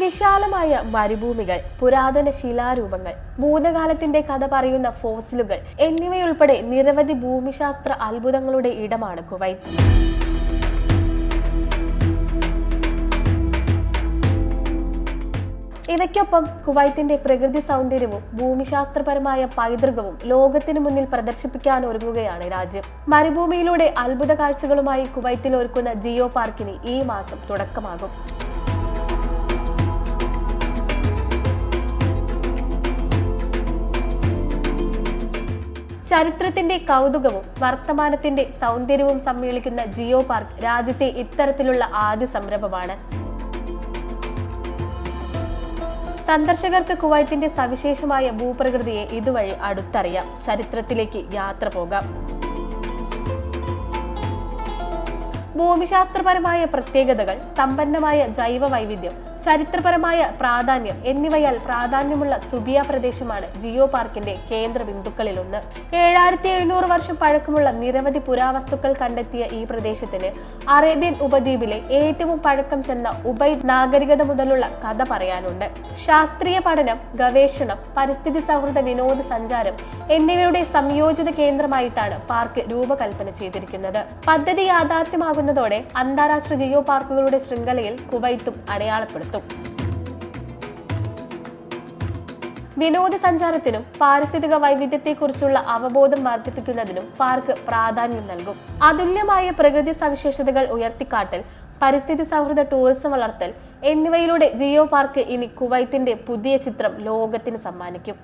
വിശാലമായ മരുഭൂമികൾ പുരാതന ശിലാരൂപങ്ങൾ ഭൂതകാലത്തിന്റെ കഥ പറയുന്ന ഫോസിലുകൾ എന്നിവയുൾപ്പെടെ നിരവധി ഭൂമിശാസ്ത്ര അത്ഭുതങ്ങളുടെ ഇടമാണ് കുവൈറ്റ് ഇവയ്ക്കൊപ്പം കുവൈത്തിന്റെ പ്രകൃതി സൗന്ദര്യവും ഭൂമിശാസ്ത്രപരമായ പൈതൃകവും ലോകത്തിനു മുന്നിൽ പ്രദർശിപ്പിക്കാൻ ഒരുങ്ങുകയാണ് രാജ്യം. മരുഭൂമിയിലൂടെ അത്ഭുത കാഴ്ചകളുമായി കുവൈത്തിൽ ഒരുക്കുന്ന ജിയോ പാർക്കിന് ഈ മാസം തുടക്കമാകും. ചരിത്രത്തിന്റെ കൗതുകവും വർത്തമാനത്തിന്റെ സൗന്ദര്യവും സമ്മേളിക്കുന്ന ജിയോ പാർക്ക് രാജ്യത്തെ ഇത്തരത്തിലുള്ള ആദ്യ സംരംഭമാണ്. സന്ദർശകർക്ക് കുവൈത്തിന്റെ സവിശേഷമായ ഭൂപ്രകൃതിയെ ഇതുവഴി അടുത്തറിയാം. ചരിത്രത്തിലേക്ക് യാത്ര പോകാം. ഭൂമിശാസ്ത്രപരമായ പ്രത്യേകതകൾ സമ്പന്നമായ ജൈവ വൈവിധ്യം ചരിത്രപരമായ പ്രാധാന്യം എന്നിവയാൽ പ്രാധാന്യമുള്ള സുബിയ പ്രദേശമാണ് ജിയോ പാർക്കിന്റെ കേന്ദ്ര ബിന്ദുക്കളിലൊന്ന്. ഏഴായിരത്തി എഴുന്നൂറ് വർഷം പഴക്കമുള്ള നിരവധി പുരാവസ്തുക്കൾ കണ്ടെത്തിയ ഈ പ്രദേശത്തിന് അറേബ്യൻ ഉപദ്വീപിലെ ഏറ്റവും പഴക്കം ചെന്ന ഉബൈദ് നാഗരികത മുതലുള്ള കഥ പറയാനുണ്ട്. ശാസ്ത്രീയ പഠനം ഗവേഷണം പരിസ്ഥിതി സൗഹൃദ വിനോദ സഞ്ചാരം എന്നിവയുടെ സംയോജിത കേന്ദ്രമായിട്ടാണ് പാർക്ക് രൂപകൽപ്പന ചെയ്തിരിക്കുന്നത്. പദ്ധതി യാഥാർത്ഥ്യമാകുന്നതോടെ അന്താരാഷ്ട്ര ജിയോ പാർക്കുകളുടെ ശൃംഖലയിൽ കുവൈത്തും അടയാളപ്പെടുത്തും. വിനോദസഞ്ചാരത്തിനും പാരിസ്ഥിതിക വൈവിധ്യത്തെക്കുറിച്ചുള്ള അവബോധം വർദ്ധിപ്പിക്കുന്നതിനും പാർക്ക് പ്രാധാന്യം നൽകും. അതുല്യമായ പ്രകൃതി സവിശേഷതകൾ ഉയർത്തിക്കാട്ടൽ പരിസ്ഥിതി സൗഹൃദ ടൂറിസം വളർത്തൽ എന്നിവയിലൂടെ ജിയോ പാർക്ക് ഇനി കുവൈത്തിന്റെ പുതിയ ചിത്രം ലോകത്തിന് സമ്മാനിക്കും.